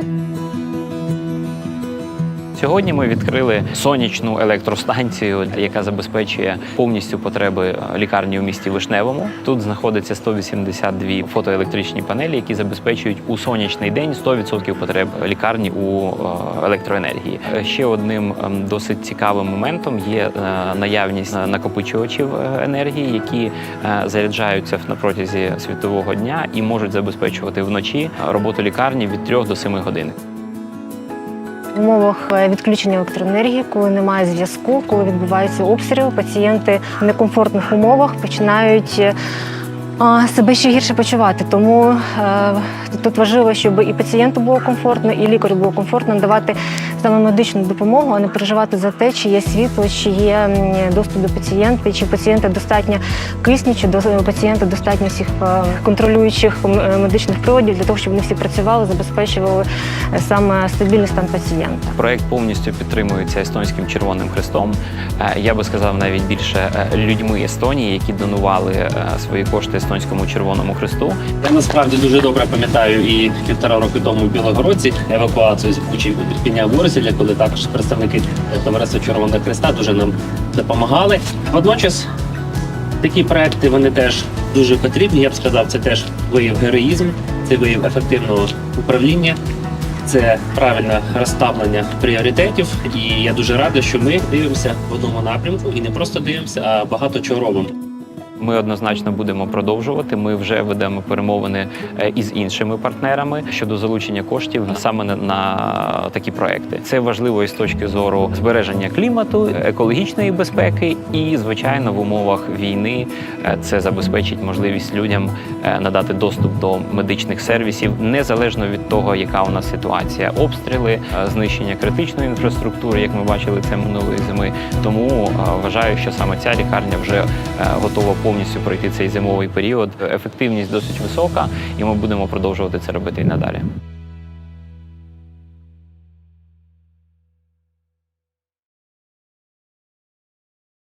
Thank you. Сьогодні ми відкрили сонячну електростанцію, яка забезпечує повністю потреби лікарні у місті Вишневому. Тут знаходиться 182 фотоелектричні панелі, які забезпечують у сонячний день 100% потреб лікарні у е, електроенергії. Е, Ще одним ем, досить цікавим моментом є е, наявність е, накопичувачів е, енергії, які е, заряджаються на протязі світового дня і можуть забезпечувати вночі роботу лікарні від 3 до 7 годин. Умовах е, відключення електроенергії, коли немає зв'язку, коли відбувається обстріл, пацієнти в некомфортних умовах починають е, себе ще гірше почувати. Тому е, тут важливо, щоб і пацієнту було комфортно, і лікарю було комфортно надавати саме медичну допомогу, а не переживати за те, чи є світло, чи є доступ до пацієнта, чи пацієнта достатньо кисню, чи до пацієнта достатньо всіх е, контролюючих е, медичних приладів для того, щоб вони всі працювали, забезпечували е, саме стабільний стан пацієнта. Проект повністю підтримується естонським Червоним Хрестом. Я би сказав навіть більше людьми Естонії, які донували свої кошти естонському Червоному Хресту. Я насправді дуже добре пам'ятаю і півтора роки тому в Білогородці евакуацію з Бучі у Ірпіня коли також представники товариства Червоного Христа дуже нам допомагали. Водночас такі проекти вони теж дуже потрібні. Я б сказав, це теж вияв героїзму, це вияв ефективного управління. Це правильне розставлення пріоритетів, і я дуже радий, що ми дивимося в одному напрямку і не просто дивимося, а багато чого робимо. Ми однозначно будемо продовжувати. Ми вже ведемо перемовини е, із іншими партнерами щодо залучення коштів саме на, такі проекти. Це важливо із точки зору збереження клімату, екологічної безпеки, і звичайно, в умовах війни е, це забезпечить можливість людям е, надати доступ до медичних сервісів незалежно від того, яка у нас ситуація. Обстріли, знищення критичної інфраструктури, як ми бачили це минулої зими. Тому вважаю, що саме ця лікарня вже готова повністю пройти цей зимовий період. Ефективність досить висока, і ми будемо продовжувати це робити і надалі.